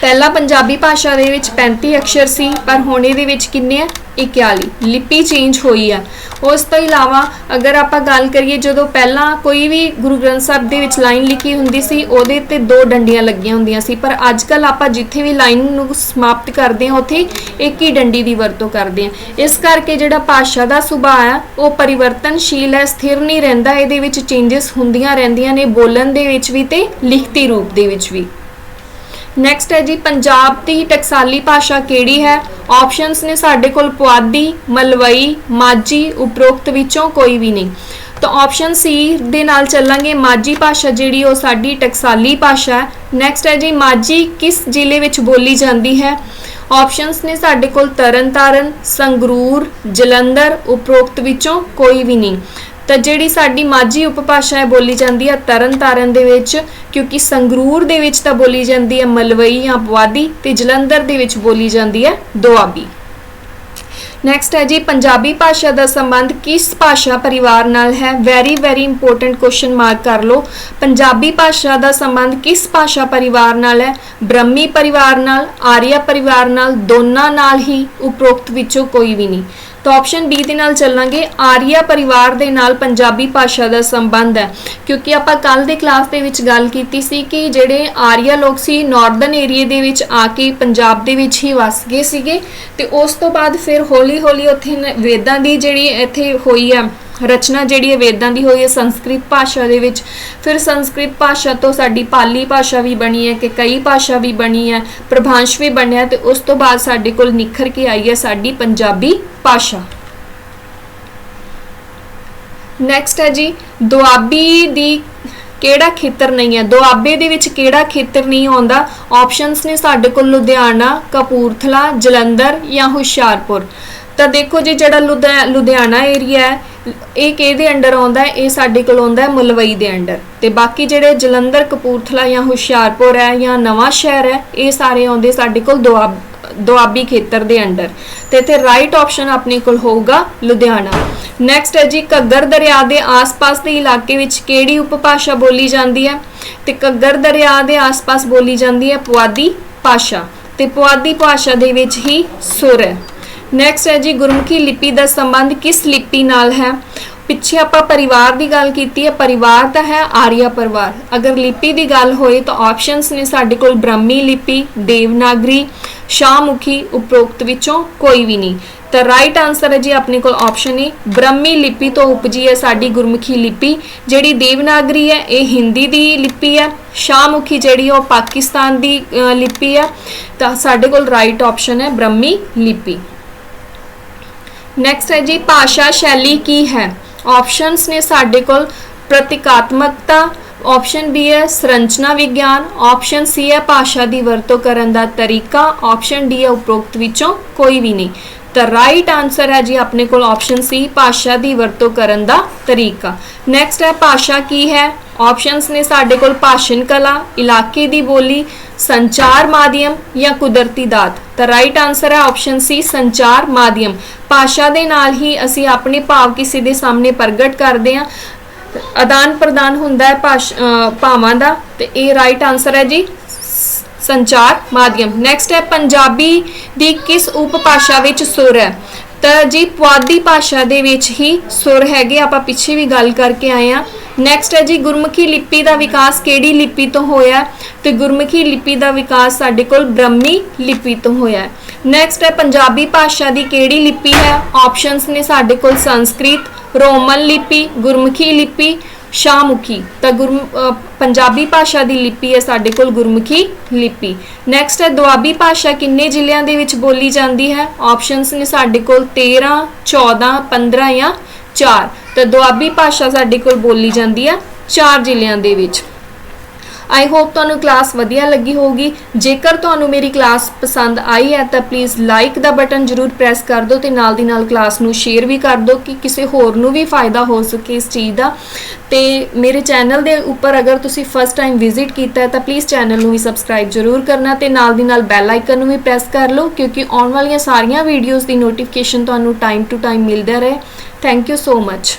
ਪਹਿਲਾਂ ਪੰਜਾਬੀ ਭਾਸ਼ਾ ਦੇ ਵਿੱਚ 35 ਅਕਸ਼ਰ ਸੀ, ਪਰ ਹੁਣ ਇਹਦੇ ਵਿੱਚ ਕਿੰਨੇ ਆ? 41 ਲਿਪੀ ਚੇਂਜ ਹੋਈ ਆ। ਉਸ ਤੋਂ ਇਲਾਵਾ ਅਗਰ ਆਪਾਂ ਗੱਲ ਕਰੀਏ, ਜਦੋਂ ਪਹਿਲਾਂ ਕੋਈ ਵੀ ਗੁਰੂ ਗ੍ਰੰਥ ਸਾਹਿਬ ਦੇ ਵਿੱਚ ਲਾਈਨ ਲਿਖੀ ਹੁੰਦੀ ਸੀ, ਉਹਦੇ ਤੇ ਦੋ ਡੰਡੀਆਂ ਲੱਗੀਆਂ ਹੁੰਦੀਆਂ ਸੀ। ਪਰ ਅੱਜ ਕੱਲ ਆਪਾਂ ਜਿੱਥੇ ਵੀ ਲਾਈਨ ਨੂੰ ਸਮਾਪਤ ਕਰਦੇ ਹਾਂ, ਉੱਥੇ ਇੱਕ ਹੀ ਡੰਡੀ ਦੀ ਵਰਤੋਂ ਕਰਦੇ ਹਾਂ। ਇਸ ਕਰਕੇ ਜਿਹੜਾ ਭਾਸ਼ਾ ਦਾ ਸੁਭਾਅ ਹੈ ਉਹ ਪਰਿਵਰਤਨਸ਼ੀਲ ਹੈ, ਸਥਿਰ ਨਹੀਂ ਰਹਿੰਦਾ। ਇਹਦੇ ਵਿੱਚ ਚੇਂਜਸ ਹੁੰਦੀਆਂ ਰਹਿੰਦੀਆਂ ਨੇ, ਬੋਲਣ ਦੇ ਵਿੱਚ ਵੀ ਤੇ ਲਿਖਤੀ ਰੂਪ ਦੇ ਵਿੱਚ ਵੀ। ਨੈਕਸਟ ਹੈ ਜੀ, ਪੰਜਾਬ ਦੀ ਟਕਸਾਲੀ ਭਾਸ਼ਾ ਕਿਹੜੀ ਹੈ? ਆਪਸ਼ਨਸ ਨੇ ਸਾਡੇ ਕੋਲ ਪੁਆਧੀ, ਮਲਵਈ, ਮਾਝੀ ਉਪਰੋਕਤ ਵਿੱਚੋਂ ਕੋਈ ਵੀ ਨਹੀਂ। ਤਾਂ ਆਪਸ਼ਨ ਸੀ ਦੇ ਨਾਲ ਚੱਲਾਂਗੇ, ਮਾਝੀ ਭਾਸ਼ਾ ਜਿਹੜੀ ਉਹ ਸਾਡੀ ਟਕਸਾਲੀ ਭਾਸ਼ਾ ਹੈ। ਨੈਕਸਟ ਹੈ ਜੀ, ਮਾਝੀ ਕਿਸ ਜ਼ਿਲ੍ਹੇ ਵਿੱਚ ਬੋਲੀ ਜਾਂਦੀ ਹੈ? ਆਪਸ਼ਨਸ ਨੇ ਸਾਡੇ ਕੋਲ ਤਰਨਤਾਰਨ, ਸੰਗਰੂਰ, ਜਲੰਧਰ ਉਪਰੋਕਤ ਵਿੱਚੋਂ ਕੋਈ ਵੀ ਨਹੀਂ। ਤਾਂ ਜਿਹੜੀ ਸਾਡੀ ਮਾਝੀ ਉਪਭਾਸ਼ਾ ਹੈ ਬੋਲੀ ਜਾਂਦੀ ਹੈ ਤਰਨਤਾਰਨ ਦੇ ਵਿੱਚ, ਕਿਉਂਕਿ ਸੰਗਰੂਰ ਦੇ ਵਿੱਚ ਤਾਂ ਬੋਲੀ ਜਾਂਦੀ ਹੈ ਮਲਵਈ ਜਾਂ ਪੁਆਧੀ ਤੇ ਜਲੰਧਰ ਦੇ ਵਿੱਚ ਬੋਲੀ ਜਾਂਦੀ ਹੈ ਦੁਆਬੀ। ਨੈਕਸਟ ਹੈ ਜੀ, ਪੰਜਾਬੀ ਭਾਸ਼ਾ ਦਾ ਸੰਬੰਧ ਕਿਸ ਭਾਸ਼ਾ ਪਰਿਵਾਰ ਨਾਲ ਹੈ? Very very important question mark ਕਰ ਲਓ। ਪੰਜਾਬੀ ਭਾਸ਼ਾ ਦਾ ਸੰਬੰਧ ਕਿਸ ਭਾਸ਼ਾ ਪਰਿਵਾਰ ਨਾਲ ਹੈ? ਬ੍ਰਹਮੀ ਪਰਿਵਾਰ ਨਾਲ, ਆਰੀਆ ਪਰਿਵਾਰ ਨਾਲ, ਦੋਨਾਂ ਨਾਲ ਹੀ, ਉਪਰੋਕਤ ਵਿੱਚੋਂ ਕੋਈ ਵੀ ਨਹੀਂ। ਤਾਂ ਆਪਸ਼ਨ ਬੀ ਦੇ ਨਾਲ ਚੱਲਾਂਗੇ। ਆਰੀਆ ਪਰਿਵਾਰ ਦੇ ਨਾਲ ਪੰਜਾਬੀ ਭਾਸ਼ਾ ਦਾ ਸੰਬੰਧ ਹੈ। ਕਿਉਂਕਿ ਆਪਾਂ ਕੱਲ ਦੇ ਕਲਾਸ ਦੇ ਵਿੱਚ ਗੱਲ ਕੀਤੀ ਸੀ ਕਿ ਜਿਹੜੇ ਆਰੀਆ ਲੋਕ ਸੀ ਨਾਰਥਰਨ ਏਰੀਆ ਦੇ ਵਿੱਚ ਆ ਕੇ ਪੰਜਾਬ ਦੇ ਵਿੱਚ ਹੀ ਵਸ ਗਏ ਸੀਗੇ। ਤੇ ਉਸ ਤੋਂ ਬਾਅਦ ਫਿਰ ਹੌਲੀ ਹੌਲੀ ਉੱਥੇ ਵੇਦਾਂ ਦੀ ਜਿਹੜੀ ਇੱਥੇ ਹੋਈ ਆ ਰਚਨਾ ਜਿਹੜੀ ਹੈ ਵੇਦਾਂ ਦੀ ਹੋਈ ਹੈ, ਸੰਸਕ੍ਰਿਤ ਭਾਸ਼ਾ ਦੇ ਵਿੱਚ। ਫਿਰ ਸੰਸਕ੍ਰਿਤ ਭਾਸ਼ਾ ਤੋਂ ਸਾਡੀ ਪਾਲੀ ਭਾਸ਼ਾ ਵੀ ਬਣੀ ਹੈ, ਕਿ ਕਈ ਭਾਸ਼ਾ ਵੀ ਬਣੀ ਹੈ, ਪ੍ਰਭਾਂਸ਼ ਵੀ ਬਣਿਆ ਤੇ ਉਸ ਤੋਂ ਬਾਅਦ ਸਾਡੇ ਕੋਲ ਨਿਖਰ ਕੇ ਆਈ ਹੈ ਸਾਡੀ ਪੰਜਾਬੀ ਭਾਸ਼ਾ ਨੈਕਸਟ ਹੈ ਜੀ, ਦੁਆਬੀ ਦੀ ਕਿਹੜਾ ਖੇਤਰ ਨਹੀਂ ਹੈ? ਦੁਆਬੇ ਦੇ ਵਿੱਚ ਕਿਹੜਾ ਖੇਤਰ ਨਹੀਂ ਆਉਂਦਾ? ਆਪਸ਼ਨਸ ਨੇ ਸਾਡੇ ਕੋਲ ਲੁਧਿਆਣਾ, ਕਪੂਰਥਲਾ, ਜਲੰਧਰ ਜਾਂ ਹੁਸ਼ਿਆਰਪੁਰ। ਤਾਂ ਦੇਖੋ ਜੀ ਜਿਹੜਾ ਲੁਧਿਆ- ਲੁਧਿਆਣਾ ਏਰੀਆ ਹੈ, ਇਹ ਕਿਹਦੇ ਅੰਡਰ ਆਉਂਦਾ ਹੈ? ਇਹ ਸਾਡੇ ਕੋਲ ਆਉਂਦਾ ਹੈ ਮਲਵਈ ਦੇ ਅੰਡਰ ਤੇ ਬਾਕੀ ਜਿਹੜੇ ਜਲੰਧਰ, ਕਪੂਰਥਲਾ ਜਾਂ ਹੁਸ਼ਿਆਰਪੁਰ ਹੈ ਜਾਂ ਨਵਾਂ ਸ਼ਹਿਰ ਹੈ, ਇਹ ਸਾਰੇ ਆਉਂਦੇ ਸਾਡੇ ਕੋਲ ਦੁਆਬ ਦੁਆਬੀ ਖੇਤਰ ਦੇ ਅੰਡਰ। ਤੇ ਇੱਥੇ ਰਾਈਟ ਆਪਸ਼ਨ ਆਪਣੇ ਕੋਲ ਹੋਊਗਾ ਲੁਧਿਆਣਾ। ਨੈਕਸਟ ਹੈ ਜੀ, ਘੱਗਰ ਦਰਿਆ ਦੇ ਆਸ-ਪਾਸ ਦੇ ਇਲਾਕੇ ਵਿੱਚ ਕਿਹੜੀ ਉਪਭਾਸ਼ਾ ਬੋਲੀ ਜਾਂਦੀ ਹੈ? ਤੇ ਘੱਗਰ ਦਰਿਆ ਦੇ ਆਸ-ਪਾਸ ਬੋਲੀ ਜਾਂਦੀ ਹੈ ਪੁਆਧੀ ਭਾਸ਼ਾ। ਤੇ ਪੁਆਧੀ ਭਾਸ਼ਾ ਦੇ ਵਿੱਚ ਹੀ ਸੁਰ ਹੈ। ਨੈਕਸਟ ਹੈ ਜੀ, ਗੁਰਮੁਖੀ ਲਿਪੀ ਦਾ ਸੰਬੰਧ ਕਿਸ ਲਿਪੀ ਨਾਲ ਹੈ? ਪਿੱਛੇ ਆਪਾਂ ਪਰਿਵਾਰ ਦੀ ਗੱਲ ਕੀਤੀ ਹੈ, ਪਰਿਵਾਰ ਤਾਂ ਹੈ ਆਰੀਆ ਪਰਿਵਾਰ। ਅਗਰ ਲਿਪੀ ਦੀ ਗੱਲ ਹੋਏ ਤਾਂ ਆਪਸ਼ਨਸ ਨੇ ਸਾਡੇ ਕੋਲ ਬ੍ਰਹਮੀ ਲਿਪੀ, ਦੇਵਨਾਗਰੀ ਸ਼ਾਹਮੁਖੀ ਉਪਰੋਕਤ ਵਿੱਚੋਂ ਕੋਈ ਵੀ ਨਹੀਂ। ਤਾਂ ਰਾਈਟ ਆਨਸਰ ਹੈ ਜੀ ਆਪਣੇ ਕੋਲ ਆਪਸ਼ਨ ਏ ਬ੍ਰਹਮੀ ਲਿਪੀ ਤੋਂ ਉਪਜੀ ਹੈ ਸਾਡੀ ਗੁਰਮੁਖੀ ਲਿਪੀ, ਜਿਹੜੀ ਦੇਵਨਾਗਰੀ ਹੈ, ਇਹ ਹਿੰਦੀ ਦੀ ਲਿਪੀ ਹੈ। ਸ਼ਾਹਮੁਖੀ ਜਿਹੜੀ ਉਹ ਪਾਕਿਸਤਾਨ ਦੀ ਲਿਪੀ ਹੈ। ਤਾਂ ਸਾਡੇ ਕੋਲ ਰਾਈਟ ਆਪਸ਼ਨ ਹੈ ਬ੍ਰਹਮੀ ਲਿਪੀ। ਨੈਕਸਟ ਹੈ ਜੀ ਭਾਸ਼ਾ ਸ਼ੈਲੀ ਕੀ ਹੈ? ਆਪਸ਼ਨਸ ਨੇ ਸਾਡੇ ਕੋਲ ਪ੍ਰਤੀਕਾਤਮਕਤਾ ਆਪਸ਼ਨ ਬੀ ਹੈ ਸੰਰਚਨਾ ਵਿਗਿਆਨ ਆਪਸ਼ਨ ਸੀ ਹੈ ਭਾਸ਼ਾ ਦੀ ਵਰਤੋਂ ਕਰਨ ਦਾ ਤਰੀਕਾ ਆਪਸ਼ਨ ਡੀ ਹੈ ਉਪਰੋਕਤ ਵਿੱਚੋਂ ਕੋਈ ਵੀ ਨਹੀਂ ਤਾਂ ਰਾਈਟ ਆਨਸਰ ਹੈ ਜੀ ਆਪਣੇ ਕੋਲ ਆਪਸ਼ਨ ਸੀ ਭਾਸ਼ਾ ਦੀ ਵਰਤੋਂ ਕਰਨ ਦਾ ਤਰੀਕਾ ਨੈਕਸਟ ਹੈ ਭਾਸ਼ਾ ਕੀ ਹੈ ਆਪਸ਼ਨਸ ਨੇ ਸਾਡੇ ਕੋਲ ਭਾਸ਼ਣ ਕਲਾ ਇਲਾਕੇ ਦੀ ਬੋਲੀ ਸੰਚਾਰ ਮਾਧਿਅਮ ਜਾਂ ਕੁਦਰਤੀ ਦਾਤ ਤਾਂ ਰਾਈਟ ਆਨਸਰ ਹੈ ਆਪਸ਼ਨ ਸੀ ਸੰਚਾਰ ਮਾਧਿਅਮ ਭਾਸ਼ਾ ਦੇ ਨਾਲ ਹੀ ਅਸੀਂ ਆਪਣੇ ਭਾਵ ਕਿਸੇ ਦੇ ਸਾਹਮਣੇ ਪ੍ਰਗਟ ਕਰਦੇ ਹਾਂ ਆਦਾਨ ਪ੍ਰਦਾਨ ਹੁੰਦਾ ਹੈ ਭਾਵਾਂ ਦਾ, ਤੇ ਇਹ ਰਾਈਟ ਆਨਸਰ ਹੈ ਜੀ, ਸੰਚਾਰ ਮਾਧਿਅਮ। ਨੈਕਸਟ ਹੈ, ਪੰਜਾਬੀ ਦੀ ਕਿਸ ਉਪਭਾਸ਼ਾ ਵਿੱਚ ਸੁਰ ਹੈ? ਤਾਂ ਜੀ, ਪੁਆਧੀ ਭਾਸ਼ਾ ਦੇ ਵਿੱਚ ਹੀ ਸੁਰ ਹੈਗੇ, ਆਪਾਂ ਪਿੱਛੇ ਵੀ ਗੱਲ ਕਰਕੇ ਆਏ ਆ ਨੈਕਸਟ ਹੈ ਜੀ, ਗੁਰਮੁਖੀ ਲਿਪੀ ਦਾ ਵਿਕਾਸ ਕਿਹੜੀ ਲਿਪੀ ਤੋਂ ਹੋਇਆ? ਹੈ? ਤੇ ਗੁਰਮੁਖੀ ਲਿਪੀ ਦਾ ਵਿਕਾਸ ਸਾਡੇ ਕੋਲ ਬ੍ਰਹਮੀ ਲਿਪੀ ਤੋਂ ਹੋਇਆ ਹੈ। ਨੈਕਸਟ ਹੈ, ਪੰਜਾਬੀ ਭਾਸ਼ਾ ਦੀ ਕਿਹੜੀ ਲਿਪੀ ਹੈ? ਆਪਸ਼ਨਸ ਨੇ ਸਾਡੇ ਕੋਲ ਸੰਸਕ੍ਰਿਤ, ਰੋਮਨ ਲਿਪੀ, ਗੁਰਮੁਖੀ ਲਿਪੀ, ਸ਼ਾਹਮੁਖੀ। ਤਾਂ ਗੁਰਮ ਪੰਜਾਬੀ ਭਾਸ਼ਾ ਦੀ ਲਿਪੀ ਹੈ ਸਾਡੇ ਕੋਲ ਗੁਰਮੁਖੀ ਲਿਪੀ। ਨੈਕਸਟ ਹੈ, ਦੁਆਬੀ ਭਾਸ਼ਾ ਕਿੰਨੇ ਜ਼ਿਲ੍ਹਿਆਂ ਦੇ ਵਿੱਚ ਬੋਲੀ ਜਾਂਦੀ ਹੈ? ਆਪਸ਼ਨਸ ਨੇ ਸਾਡੇ ਕੋਲ 13 14 15 ਜਾਂ 4 ਤਾਂ ਦੁਆਬੀ ਭਾਸ਼ਾ ਸਾਡੇ ਕੋਲ ਬੋਲੀ ਜਾਂਦੀ ਹੈ 4 ਜ਼ਿਲ੍ਹਿਆਂ ਦੇ ਵਿੱਚ। ਆਈ ਹੋਪ ਤੁਹਾਨੂੰ ਕਲਾਸ ਵਧੀਆ ਲੱਗੀ ਹੋਊਗੀ। ਜੇਕਰ ਤੁਹਾਨੂੰ ਮੇਰੀ ਕਲਾਸ ਪਸੰਦ ਆਈ ਹੈ, ਤਾਂ ਪਲੀਜ਼ ਲਾਈਕ ਦਾ ਬਟਨ ਜਰੂਰ ਪ੍ਰੈਸ ਕਰ ਦਿਓ ਤੇ ਨਾਲ ਦੀ ਨਾਲ ਕਲਾਸ ਨੂੰ ਸ਼ੇਅਰ ਵੀ ਕਰ ਦਿਓ ਕਿ ਕਿਸੇ ਹੋਰ ਨੂੰ ਵੀ ਫਾਇਦਾ ਹੋ ਸਕੇ ਇਸ ਚੀਜ਼ ਦਾ। ਤੇ ਮੇਰੇ ਚੈਨਲ ਦੇ ਉੱਪਰ ਅਗਰ ਤੁਸੀਂ ਫਸਟ ਟਾਈਮ ਵਿਜ਼ਿਟ ਕੀਤਾ ਹੈ, ਤਾਂ ਪਲੀਜ਼ ਚੈਨਲ ਨੂੰ ਵੀ ਸਬਸਕ੍ਰਾਈਬ ਜਰੂਰ ਕਰਨਾ ਤੇ ਨਾਲ ਦੀ ਨਾਲ ਬੈਲ ਆਈਕਨ ਨੂੰ ਵੀ ਪ੍ਰੈਸ ਕਰ ਲਓ, ਕਿਉਂਕਿ ਆਉਣ ਵਾਲੀਆਂ ਸਾਰੀਆਂ ਵੀਡੀਓਜ਼ ਦੀ ਨੋਟੀਫਿਕੇਸ਼ਨ ਤੁਹਾਨੂੰ ਟਾਈਮ ਟੂ ਟਾਈਮ ਮਿਲਦਾ ਰਹੇ। Thank you so much